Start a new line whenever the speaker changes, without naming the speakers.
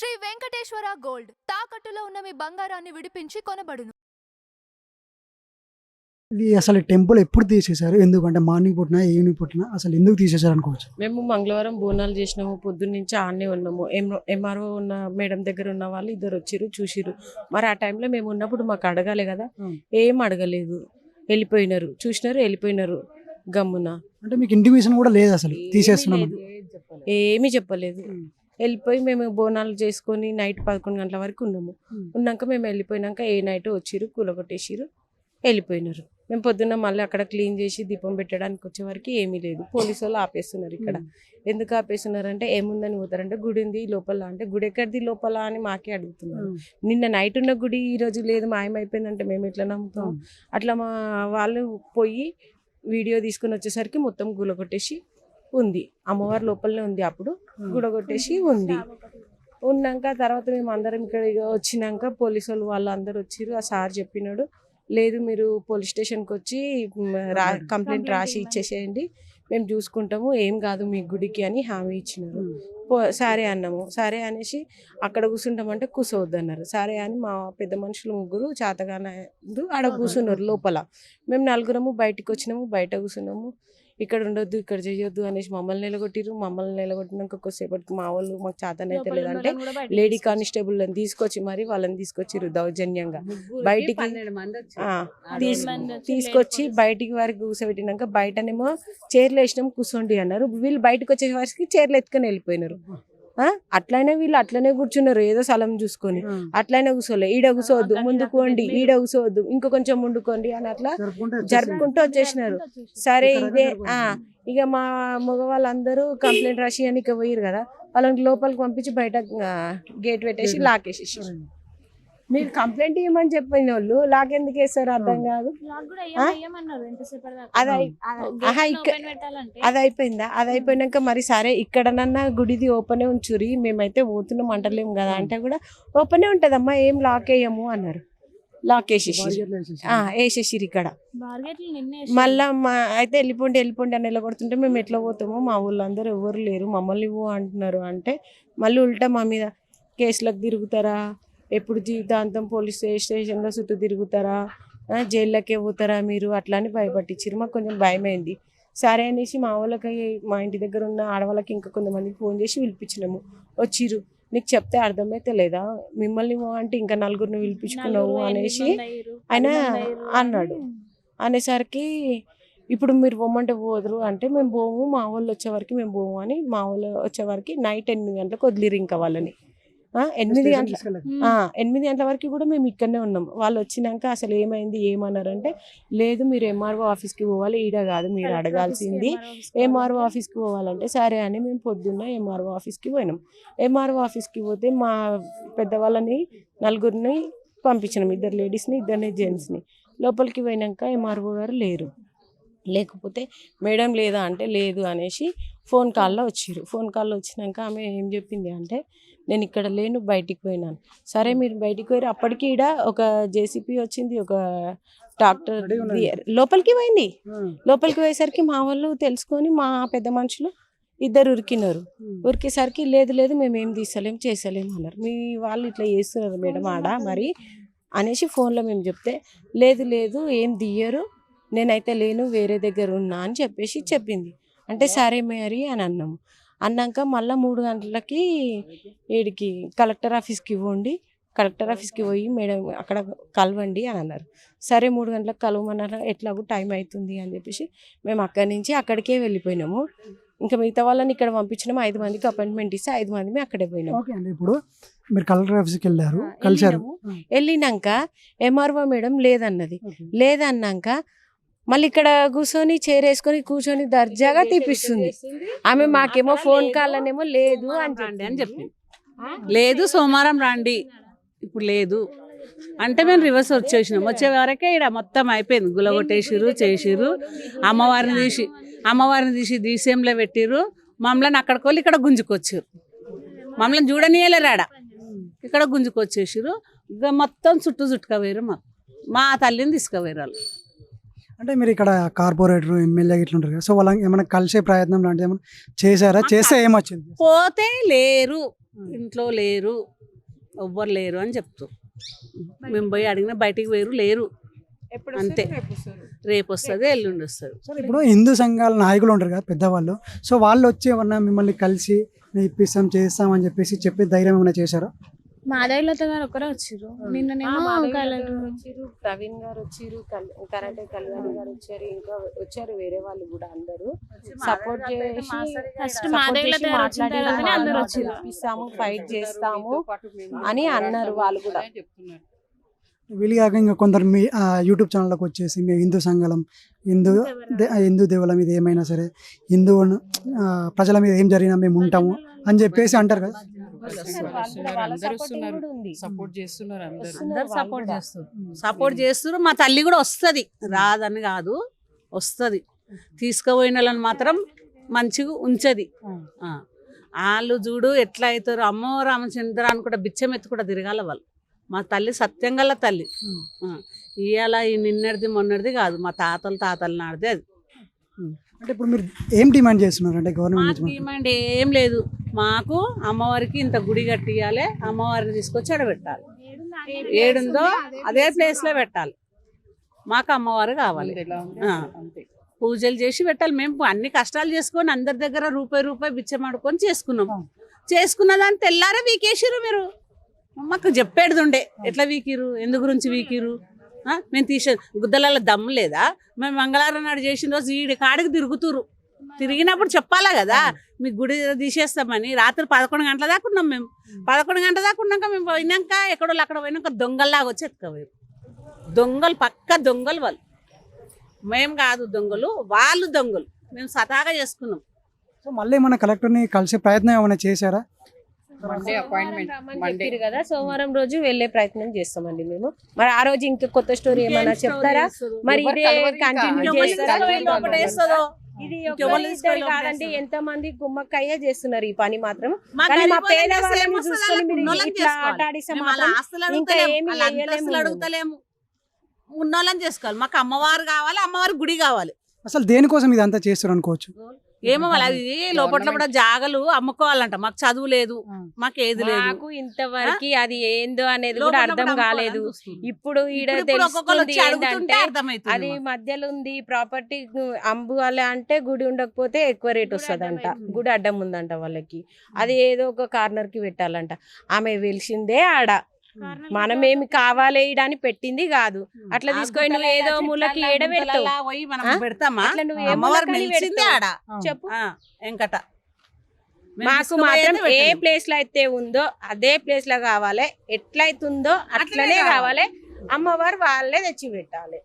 Shri Venkateswara gold. తాకట్టులో ఉన్న మీ బంగారాన్ని విడిపించి కొనబడును.
ఇది అసలు టెంపుల్ ఎప్పుడు తీసేశారు? ఎందుకంటే మార్నింగ్ పుట్టినా ఈవినింగ్ పుట్టినా అసలు ఎందుకు తీసేశారు అనుకోవచ్చు?
మేము మంగళవారం బోనాలు చేసినాము పొద్దున్న నుంచి ఆడనే ఉన్నాము. ఎంఆర్ఓ ఉన్న మేడం దగ్గర ఉన్న వాళ్ళు ఇద్దరు వచ్చిర్రు చూసిర్రు. మరి ఆ టైంలో మేము ఉన్నప్పుడు మాకు అడగాలి కదా. ఏం అడగలేదు. వెళ్ళిపోయినారు. చూసినారు వెళ్ళిపోయినారు గమ్మున.
అంటే మీకు ఇంటిమేషన్ కూడా లేదు అసలు? తీసేస్తున్నాం
ఏమీ లేదు. ఏమీ చెప్పలేదు. వెళ్ళిపోయి మేము బోనాలు చేసుకొని నైట్ పదకొండు గంటల వరకు ఉన్నాము. ఉన్నాక మేము వెళ్ళిపోయినాక ఏ నైట్ వచ్చిర్రు కూలగొట్టేసిర్రు వెళ్ళిపోయినారు. మేము పొద్దున్న మళ్ళీ అక్కడ క్లీన్ చేసి దీపం పెట్టడానికి వచ్చే వరకు ఏమీ లేదు. పోలీసు వాళ్ళు ఆపేస్తున్నారు ఇక్కడ. ఎందుకు ఆపేస్తున్నారంటే ఏముందని పోతారంటే గుడి ఉంది లోపల అంటే గుడి ఎక్కడిది లోపల అని మాకే అడుగుతున్నారు. నిన్న నైట్ ఉన్న గుడి ఈ రోజు లేదు మాయమైపోయిందంటే మేము ఎట్లా నమ్ముతాం? అట్లా మా వాళ్ళు పోయి వీడియో తీసుకుని వచ్చేసరికి మొత్తం గులగొట్టేసి ఉంది. అమ్మవారి లోపలనే ఉంది అప్పుడు. గుడగొట్టేసి ఉంది. ఉన్నాక తర్వాత మేము అందరం ఇక్కడ ఇక వచ్చినాక పోలీసు వాళ్ళు వాళ్ళందరూ వచ్చిర్రు. ఆ సార్ చెప్పినాడు లేదు మీరు పోలీస్ స్టేషన్కి వచ్చి రా కంప్లైంట్ రాసి ఇచ్చేసేయండి. మేము చూసుకుంటాము. ఏం కాదు మీ గుడికి అని హామీ ఇచ్చినారు. పో- సరే అన్నాము. సరే అనేసి అక్కడ కూర్చుంటామంటే కూర్చోవద్దు అన్నారు సరే అని మా పెద్ద మనుషులు ముగ్గురు చేతగానే ఆడ కూర్చున్నారు లోపల. మేము నలుగురము బయటికి వచ్చినాము బయట కూర్చున్నాము ఇక్కడ ఉండొద్దు ఇక్కడ చేయొద్దు అనేసి మమ్మల్ని నిలగొట్టిరు మమ్మల్ని నిలగొట్టినాక కొద్దిసేపటికి మా వాళ్ళు మాకు చేతనైతే లేదంటే లేడీ కానిస్టేబుల్ అని తీసుకొచ్చి మరి వాళ్ళని తీసుకొచ్చిర్రు దౌర్జన్యంగా. బయటికి తీసుకొచ్చి బయటికి వారికి కూర్చోబెట్టినాక బయటనేమో చైర్లు వేసినాం కూర్చోండి అన్నారు. వీళ్ళు బయటకు వచ్చే వారికి చైర్లు ఎత్తుకొని వెళ్ళిపోయినారు. అట్లనే వీళ్ళు అట్లనే కూర్చున్నారు ఏదో స్థలం చూసుకొని. అట్లనే కూర్చోలే. ఈడ కూర్చోవద్దు ముందుకోండి ఈడ కూర్చోవద్దు ఇంకో కొంచెం ముందుకోండి అని అట్లా జరుపుకుంటూ వచ్చేసినారు. సరే ఇదే ఆ ఇక మా మగవాళ్ళందరూ కంప్లైంట్ రాసి అని ఇక పోయారు కదా. వాళ్ళని లోపలికి పంపించి బయట గేట్ పెట్టేసి లాక్ వేసేసి మీరు కంప్లైంట్ ఇవ్వమని చెప్పిన వాళ్ళు లాక్ ఎందుకు వేస్తారు అర్థం కాదు అది అయిపోయిందా? అది అయిపోయినాక మరి సరే ఇక్కడనన్నా గుడిది ఓపెనే ఉంచురి మేమైతే పోతున్నాం అంటలేము కదా అంటే కూడా ఓపెనే ఉంటదమ్మా ఏం లాక్ వేయము అన్నారు. లాక్ వేసేసి వేసేసిరు ఇక్కడ. మళ్ళా మా అయితే వెళ్ళిపోండి వెళ్ళిపోండి అని వెళ్ళగొడుతుంటే మేము ఎట్లా పోతామో మా ఊళ్ళందరూ ఎవరు లేరు మమ్మల్ని ఇవ్వు అంటున్నారు అంటే మళ్ళీ ఉల్టా మా మీద కేసులకు తిరుగుతారా? ఎప్పుడు జీవితాంతం పోలీస్ స్టేషన్లో చుట్టూ తిరుగుతారా? జైల్లోకే పోతారా మీరు? అట్లా అని భయపట్టించారు మాకు కొంచెం భయమైంది. సరే అనేసి మా వాళ్ళకి మా ఇంటి దగ్గర ఉన్న ఆడవాళ్ళకి ఇంకా కొంతమందికి ఫోన్ చేసి పిలిపించినాము. వచ్చిర్రు. నీకు చెప్తే అర్థమైతే లేదా? మిమ్మల్ని అంటే ఇంకా నలుగురిని పిలిపించుకున్నావు అనేసి ఆయన అన్నాడు. అనేసరికి ఇప్పుడు మీరు పోమంటే పోదురు అంటే మేము పోము మా వాళ్ళు వచ్చే వరకు మేము పోము అని మా వాళ్ళు వచ్చే వరకు నైట్ ఎనిమిది గంటలకు వదిలిరు ఇంకా వాళ్ళని. ఎనిమిది గంటల ఆ, ఎనిమిది గంటల వరకు కూడా మేము ఇక్కడనే ఉన్నాం. వాళ్ళు వచ్చినాక అసలు ఏమైంది ఏమన్నారంటే లేదు మీరు ఎంఆర్ఓ ఆఫీస్కి పోవాలి ఈడ కాదు మీరు అడగాల్సింది. ఎంఆర్ఓ ఆఫీస్కి పోవాలంటే సరే అని మేము పొద్దున్న ఎంఆర్ఓ ఆఫీస్కి పోయినాం. ఎంఆర్ఓ ఆఫీస్కి పోతే మా పెద్దవాళ్ళని నలుగురిని పంపించినాం. ఇద్దరు లేడీస్ని ఇద్దరిని జెంట్స్ని లోపలికి పోయినాక ఎంఆర్ఓ గారు లేరు. లేకపోతే మేడం లేదా అంటే లేదు అనేసి ఫోన్ కాల్లో వచ్చిర్రు. ఫోన్ కాల్లో వచ్చినాక ఆమె ఏం చెప్పింది అంటే నేను ఇక్కడ లేను బయటికి పోయినాను. సరే మీరు బయటికి పోయారు అప్పటికి ఈడ ఒక జేసీపీ వచ్చింది ఒక డాక్టర్. లోపలికి పోయింది. లోపలికి పోయేసరికి మా వాళ్ళు తెలుసుకొని మా పెద్ద మనుషులు ఇద్దరు ఉరికినారు. ఉరికేసరికి లేదు లేదు మేము ఏం తీసలేం చేసలేం అన్నారు. మీ వాళ్ళు ఇట్లా చేస్తున్నారు మేడం ఆడ మరి అనేసి ఫోన్లో మేము చెప్తే లేదు లేదు ఏం తీయరు నేనైతే లేను వేరే దగ్గర ఉన్నా అని చెప్పేసి చెప్పింది. అంటే సరే మరి అని అన్నాము. అన్నాక మళ్ళీ మూడు గంటలకి వీడికి కలెక్టర్ ఆఫీస్కి ఇవ్వండి కలెక్టర్ ఆఫీస్కి పోయి మేడం అక్కడ కలవండి అని అన్నారు. సరే మూడు గంటలకు కలవమన్నారు ఎట్లాగో టైం అవుతుంది అని చెప్పేసి మేము అక్కడి నుంచి అక్కడికే వెళ్ళిపోయినాము. ఇంకా మిగతా వాళ్ళని ఇక్కడ పంపించినాము ఐదు మందికి అపాయింట్మెంట్ ఇస్తే ఐదు మంది అక్కడే పోయినాము
ఓకే అండి ఇప్పుడు మీరు కలెక్టర్ ఆఫీస్కి వెళ్ళారు కలిశారు.
వెళ్ళినాక ఎంఆర్ఓ మేడం లేదన్నది. లేదన్నాక మళ్ళీ ఇక్కడ కూర్చొని చైర్ వేసుకొని కూర్చొని దర్జాగా తీపిస్తుంది ఆమె మాకేమో ఫోన్ కాల్ అనేమో లేదు అని
రండి అని
చెప్పింది.
చెప్పింది. లేదు సోమవారం రండి. ఇప్పుడు లేదు. అంటే మేము రివర్స్ వచ్చేసినాం వచ్చే వరకే ఇక్కడ మొత్తం అయిపోయింది. గులగొట్టేసిర్రు చేసిర్రు. అమ్మవారిని తీసి అమ్మవారిని తీసి దీసంలో పెట్టిర్రు. మమ్మల్ని అక్కడికి వెళ్ళి ఇక్కడ గుంజుకొచ్చారు. మమ్మల్ని చూడనీయలేరు ఆడ. ఇక్కడ గుంజుకొచ్చేసిర్రు. ఇక మొత్తం చుట్టూ చుట్టుకపోయారు మా మా తల్లిని తీసుకుపోయారు వాళ్ళు.
అంటే మీరు ఇక్కడ కార్పొరేటర్ ఎమ్మెల్యే ఇట్లా ఉంటారు కదా సో వాళ్ళని ఏమైనా కలిసే ప్రయత్నం లాంటిది ఏమైనా చేశారా? చేస్తే ఏమొచ్చింది?
పోతే లేరు. ఇంట్లో లేరు. ఎవ్వరు లేరు అని చెప్తారు మేము పోయి అడిగినా బయటికి పోయారు లేరు.
ఎప్పుడు
అంతే.
రేపు
వస్తుంది ఎల్లుండి వస్తారు
సార్ ఇప్పుడు హిందూ సంఘాల నాయకులు ఉంటారు కదా పెద్దవాళ్ళు. సో వాళ్ళు వచ్చి ఏమన్నా మిమ్మల్ని కలిసి ఇప్పిస్తాం చేస్తాం అని చెప్పేసి చెప్పే ధైర్యం ఏమైనా చేశారా?
మాధవిలత గారు ఒకరే నిన్ననేమో
వచ్చిర్రు ప్రవీణ్ గారు వచ్చిర్రు కల్- కరాటే కళ్యాణ్ గారు వచ్చారు ఇంకా వచ్చారు వేరే వాళ్ళు కూడా అందరూ. సపోర్ట్ చేసి
ఫస్ట్ మాధవిలత అందరూ
ఫైట్ చేస్తాము అని అన్నారు వాళ్ళు కూడా.
వీళ్ళు కాక ఇంకా కొందరు మీ యూట్యూబ్ ఛానల్లోకి వచ్చేసి మేము హిందూ సంఘం హిందూ హిందూ దేవుల మీద ఏమైనా సరే హిందూ ప్రజల మీద ఏం జరిగినా మేము ఉంటాము అని చెప్పేసి అంటారు కదా.
సపోర్ట్ చేస్తున్నారు అందరూ.
సపోర్ట్ సపోర్ట్ చేస్తారు మా తల్లి కూడా వస్తుంది. రాదని కాదు వస్తుంది. తీసుకుపోయిన వాళ్ళని మాత్రం మంచిగా ఉంచది. ఆ. వాళ్ళు చూడు ఎట్లా అవుతారు. అమ్మో రామచంద్ర అని కూడా బిచ్చం ఎత్తు కూడా తిరగాల వాళ్ళు. మా తల్లి సత్యం గల తల్లి. ఇవాళ ఈ నిన్నటిది మొన్నటిది కాదు. మా తాతల తాతల నాడిది అది.
అంటే ఇప్పుడు మీరు ఏం డిమాండ్ చేస్తున్నారు? అంటే గవర్నమెంట్
డిమాండ్. ఏం లేదు. మాకు అమ్మవారికి ఇంత గుడి కట్టియాలి అమ్మవారిని తీసుకొచ్చి ఆడబెట్టాలి ఏడుందో అదే ప్లేస్లో పెట్టాలి. మాకు అమ్మవారు కావాలి. పూజలు చేసి పెట్టాలి. మేము అన్ని కష్టాలు చేసుకొని అందరి దగ్గర రూపాయి రూపాయి బిచ్చం ఆడుకొని చేసుకున్నాం. చేసుకున్న దాన్ని తెల్లారే వీకేసిరు మీరు. మాకు చెప్పేది ఉండే ఎట్లా వీకిరు ఎందు గురించి వీకిరు? మేము తీసే గుద్దలలో దమ్ము లేదా? మేము మంగళవారం నాడు చేసిన రోజు ఈడి కాడికి తిరుగుతురు. తిరిగినప్పుడు చెప్పాలా కదా? మీ గుడి తీసేస్తామని. రాత్రి పదకొండు గంటల దాకా ఉన్నాం మేము. పదకొండు గంటల దాకా ఉన్నాక మేము పోయినాక ఎక్కడో అక్కడ పోయినాక దొంగల్లాగా వచ్చి ఎత్తుకపోయారు దొంగలు పక్క దొంగలు వాళ్ళు. మేము కాదు దొంగలు వాళ్ళు దొంగలు. మేము సతాగా చేసుకున్నాం.
సో మళ్ళీ మన కలెక్టర్ని కలిసే ప్రయత్నం ఏమైనా చేశారా?
మండే అపాయింట్మెంట్ మండే
చెప్పారు కదా సోమవారం రోజు వెళ్ళే ప్రయత్నం చేస్తామండి మేము. మరి ఆ రోజు ఇంకా కొత్త స్టోరీ ఏమైనా చెప్తారా? మరి ఇదే. కంటిన్యూ చేస్తారా? ఇది ఇద్దరు కాదండి. ఎంత మంది గుమ్మక్కయ్యే చేస్తున్నారు ఈ పని మాత్రం.
మా
కానీ పేదవాళ్ళని చూసుకొని? మీరు ఇట్లా ఇంకా ఏమీ.
అడుగుతలేము. ఉన్నోళ్ళని చేసుకోవాలి. మాకు అమ్మవారు కావాలి అమ్మవారి గుడి కావాలి.
అసలు దేనికోసం ఇదంతా చేస్తారు అనుకోవచ్చు?
ఏమో వాళ్ళ అది లోపల కూడా జాగలు అమ్ముకోవాలంట. మాకు చదువు లేదు మాకు ఏది లేదు.
మాకు ఇంతవరకు అది ఏందో అనేది కూడా అర్థం కాలేదు. ఇప్పుడు అది. మధ్యలో ఉంది ప్రాపర్టీ అమ్ముకోవాలి అంటే గుడి ఉండకపోతే ఎక్కువ రేట్ వస్తుంది అంట గుడి అడ్డం ఉందంట వాళ్ళకి. అది ఏదో ఒక కార్నర్కి పెట్టాలంట. ఆమె వెలిసిందే ఆడ. మనమేమి కావాలి ఈడ అని పెట్టింది కాదు. అట్లా తీసుకొని నువ్వు ఏదో మూలకి అట్లా నువ్వు ఏ చెప్పు. మాకు మాత్రం ఏ. ప్లేస్లో అయితే ఉందో అదే ప్లేస్లో కావాలి. ఎట్లయితుందో
అట్లనే
కావాలి. అమ్మవారు వాళ్ళే తెచ్చి పెట్టాలి.